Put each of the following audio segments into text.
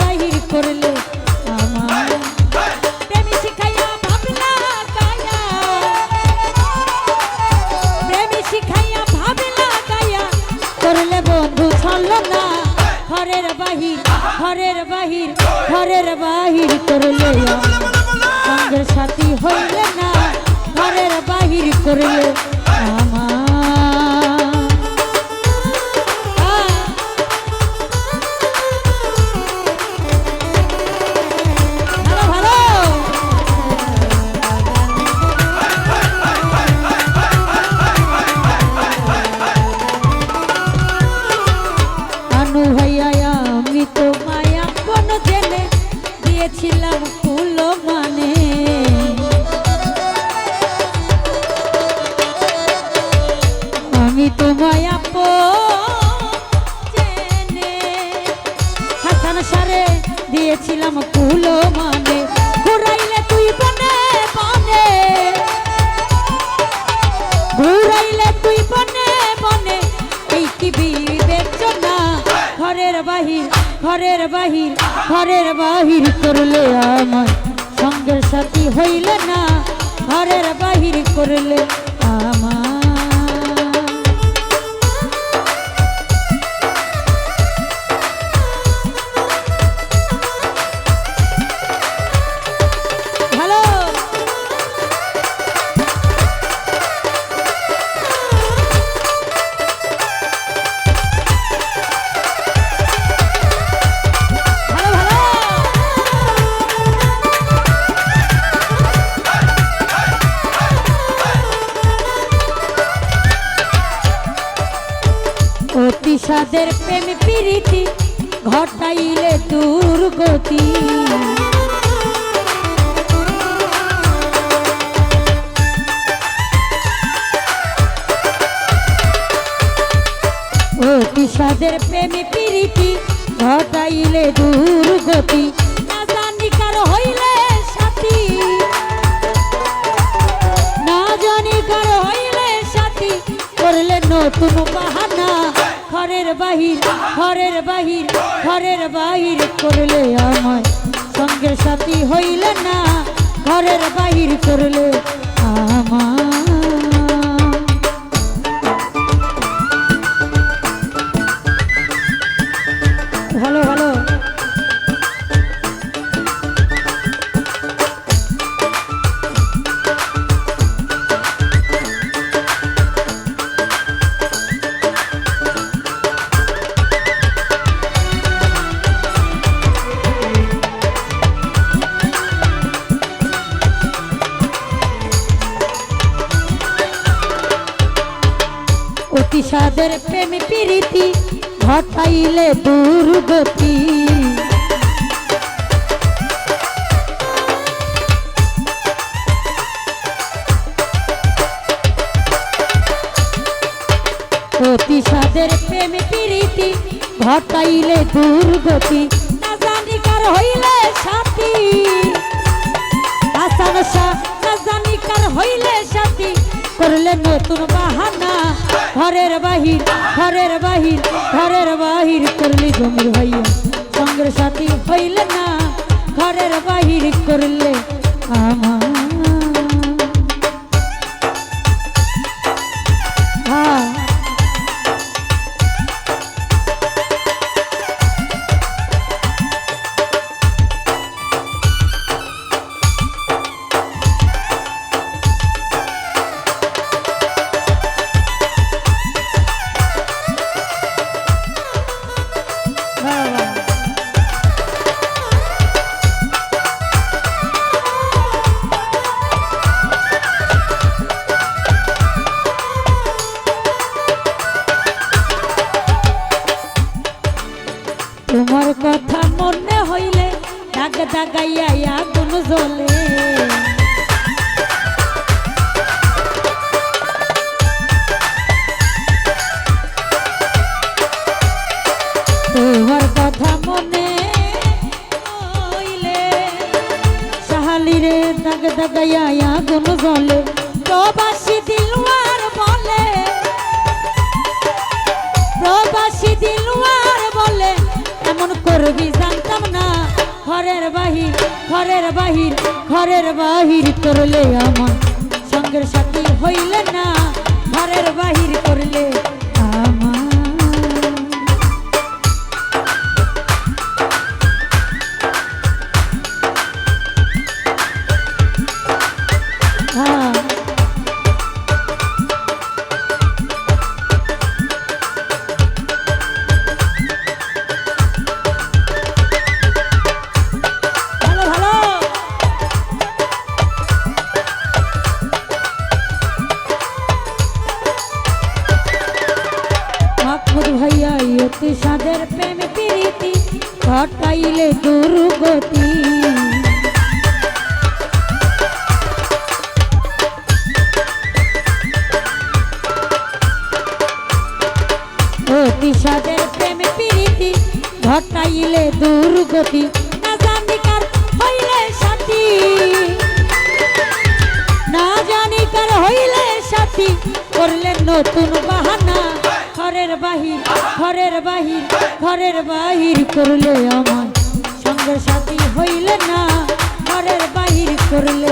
বাহির করলে আমার। প্রেমী শিখাইয়া ভাবনা গায়া। প্রেমী শিখাইয়া ভাবনা গায়া। করলে বন্ধু ছল না। ঘরের বাহির ঘরের বাহির ঘরের বাহির করলে সঙ্গের সাথী হইলে না। ঘরের বাহির করলে ঘরের বাহির ঘরের বাহির করলে আমার সঙ্গের সাথী হইলে না। ঘরের বাহির করলে অতি সাদের প্রেম প্রীতি ঘটাইলে দুর্গতি অতি সাদের প্রেম প্রীতি ঘটাইলে দুর্গতি না জানি কার হইলে সাথী। না জানি কার হইলে সাথী। করলে নতুন ঘরের বাহির ঘরের বাহির ঘরের বাহির করলে আমায় সঙ্গে সাথী হইলে না। ঘরের বাহির করলে সাদের প্রেম প্রীতি ঘটাইলে দুর্গতি। অতি সাদের প্রেম প্রীতি ঘটাইলে দুর্গতি। না জানি হইলে সাথী। কার হইলে সাথী করলে নতুন বাহানা। ঘরের বাহির ঘরের বাহির ঘরের বাহির করলি জমির ভাইয়া। সঙ্গের সাথী হইলে না, ঘরের বাহির করলে আমার তোমার কথা মনে হইলে দাগ দাগাইয়া আগুন জ্বলে। তোমার কথা মনে হইলে সাহালি রে দাগ দাগাইয়া আগুন জ্বলে। প্রবাসী দিলওয়ার বলে, প্রবাসী ঘরের বাহির ঘরের বাহির করলে আমার সঙ্গের সাথী হইলে না। ঘরের বাহির করলে সাদের প্রেম প্রীতি ঘটাইলে দুর্গতি। না জানি কার হইলে সাথী। না জানি কার হইলে সাথী। করলেন নতুন বাহানা, ঘরের বাহির ঘরের বাহির ঘরের বাহির করলে আমার সঙ্গের সাথী হইলে না, ঘরের বাহির করলে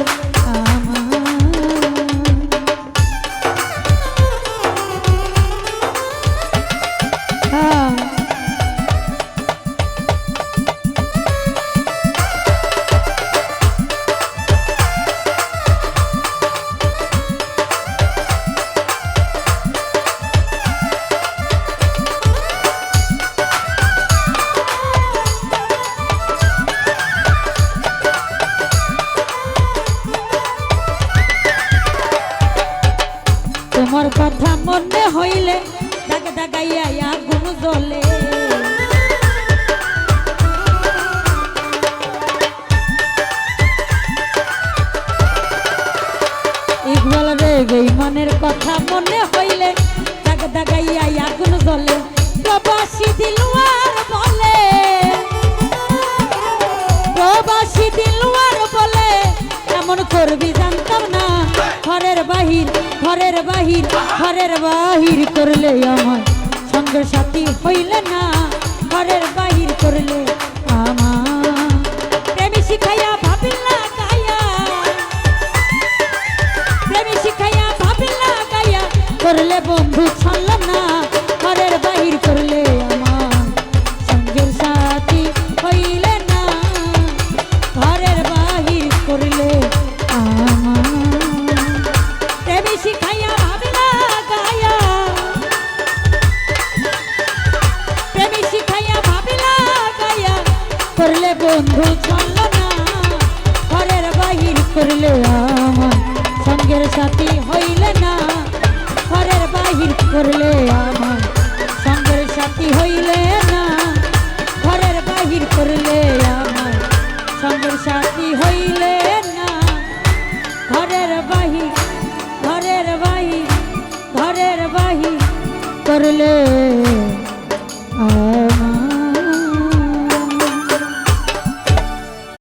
তোমার কথা মনে হইলে দাগে দাগাইয়া আগুন জ্বলে। ইকবাল কথা মনে হইলে দাগ দাগাইয়া আগুন জ্বলে। প্রবাসী বাহির, ঘরের বাহির ঘরের বাহির করলে আমার সঙ্গে সাথী হইলে না। ঘরের বাহির করলে আমার প্রেমী শিখাইয়া প্রেমী শিখাইয়া করলে বন্ধু ছাড়ল না করলে বন্ধু ছল না। ঘরের বাহির করলে আমার সঙ্গের সাথী হইলে না। ঘরের বাহির করলে আমার সঙ্গের সাথী হইলে না। ঘরের বাহির করলে আমার সঙ্গের সাথী হইলে না। ঘরের বাহির ঘরের বাহির ঘরের বাহির করলে